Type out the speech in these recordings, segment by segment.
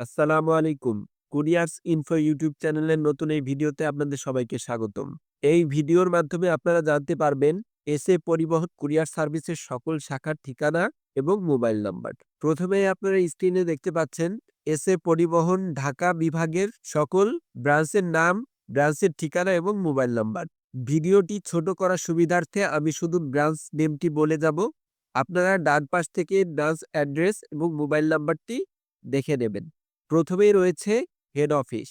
আসসালামু আলাইকুম। কুরিয়ার্স info YouTube চ্যানেলের নতুন এই ভিডিওতে আপনাদের সবাইকে স্বাগতম। এই ভিডিওর মাধ্যমে আপনারা জানতে পারবেন এসএ পরিবহন কুরিয়ার সার্ভিসের সকল শাখার ঠিকানা এবং মোবাইল নাম্বার। প্রথমে আপনারা স্ক্রিনে দেখতে পাচ্ছেন এসএ পরিবহন ঢাকা বিভাগের সকল ব্রাঞ্চের নাম, ব্রাঞ্চের ঠিকানা এবং মোবাইল নাম্বার। ভিডিওটি ছোট করার সুবিধার্থে আমি শুধু ব্রাঞ্চ নেমটি বলে যাব। আপনারা ডান পাশ থেকে ব্রাঞ্চ অ্যাড্রেস এবং মোবাইল নাম্বারটি দেখে নেবেন। প্রথমেই রয়েছে হেড অফিস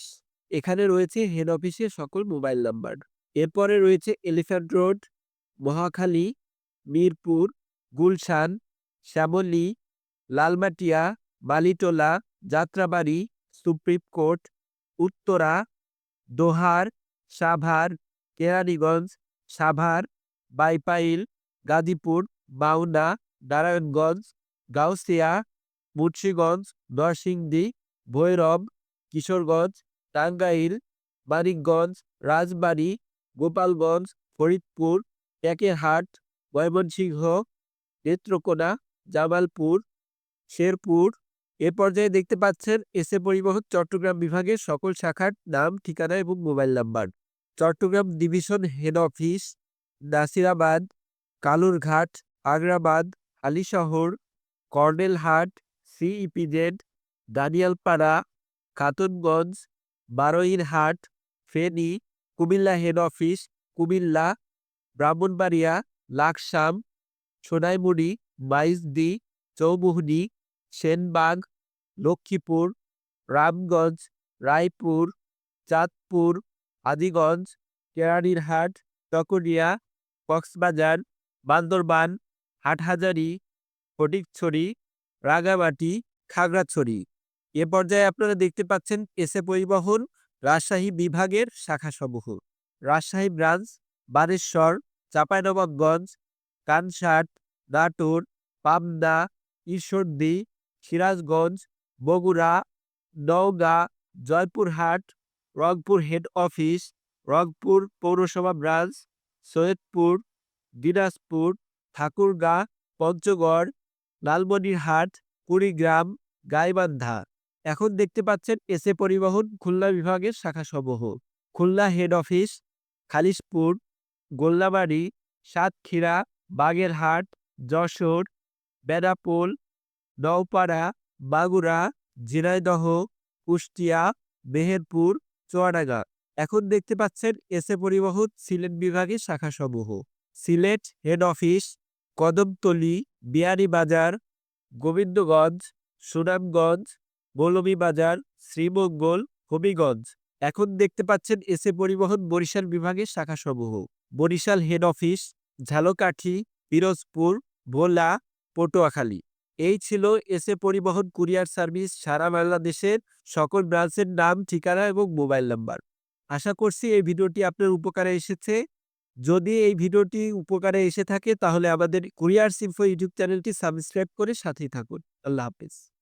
এখানে রয়েছে হেড অফিসের সকল মোবাইল নাম্বার এরপরে রয়েছে elephant road Mohakhali, Mirpur, Gulshan, Shyamoli, Lalmatia, Balitola, Jatrabari, supreme court, Uttara, Dohar, Savar, Keraniganj, Savar, Baipail, Gazipur, Mawna, Narayanganj, Gausia, Munshiganj, Narsingdi Bhairab, Kishoreganj, Tangail, Manikganj, Rajbari, Gopalganj, Faridpur Ekerhat Mymensingh, Netrokona, Jamalpur, Sherpur. এ পর্যায়ে দেখতে পাচ্ছেন SA পরিবহন, চট্টগ্রাম বিভাগের সকল শাখার নাম, ঠিকানা এবং mobile number. Chittagong division head office, Nasirabad, Kalurghat, Agrabad Halishahar Cornelhat, CEPZ Danialpara, Khatunganj, Baroirhat, Feni, Comilla head office, Comilla, Brahmanbaria, Laksam, Sonaimuri Maijdi Chowmuhani, Senbag, Lakshmipur, Ramganj, Raipur, Chandpur Adiganj Keranirhat Chakaria Cox's Bazar, Bandarban, Hathazari, Fatikchhari Rangamati Khagrachhari. এ পর্যায়ে আপনারা দেখতে পাচ্ছেন SA Paribahan, Rajshahi বিভাগের শাখাসমূহ। Rajshahi branch Baneshwar Chapainawabganj, Kansat, Natore, Pabna, Ishwardi, Sirajganj, Bogra, Naogaon, Joypurhat, Rangpur head office, Rangpur পৌরসভা branch, Saidpur, Dinajpur, Thakurgaon, Panchagarh, Lalmonirhat, Kurigram, Gaibandha. এখন দেখতে পাচ্ছেন SA Paribahan, Khulna বিভাগের শাখাসমূহ। Khulna head office Khalishpur, Gollabari, Satkhira, Bagerhat, Jessore, Benapole, Noapara Magura Jhenaidah, Kushtia, Meherpur, Chuadanga. এখন দেখতে পাচ্ছেন SA Paribahan, Sylhet বিভাগের শাখাসমূহ। Sylhet head office Kadamtali, Beanibazar, Gobindaganj, Sunamganj Moulvibazar, Sreemangal, Habiganj. এখন দেখতে পাচ্ছেন এসএ পরিবহন বরিশাল বিভাগের শাখাসমূহ। Barisal head office Jhalokati, Pirojpur, Bhola, Patuakhali. এই ছিল এসএ পরিবহন কুরিয়ার সার্ভিস সারা বাংলাদেশের সকল ব্রাঞ্চের নাম, ঠিকানা এবং মোবাইল নাম্বার। আশা করছি এই ভিডিওটি আপনার উপকারে এসেছে। যদি এই ভিডিওটি উপকারে এসে থাকে তাহলে আমাদের কুরিয়ার সিম্ফো ইউটিউব চ্যানেলটি সাবস্ক্রাইব করে সাথেই থাকুন। আল্লাহ হাফেজ।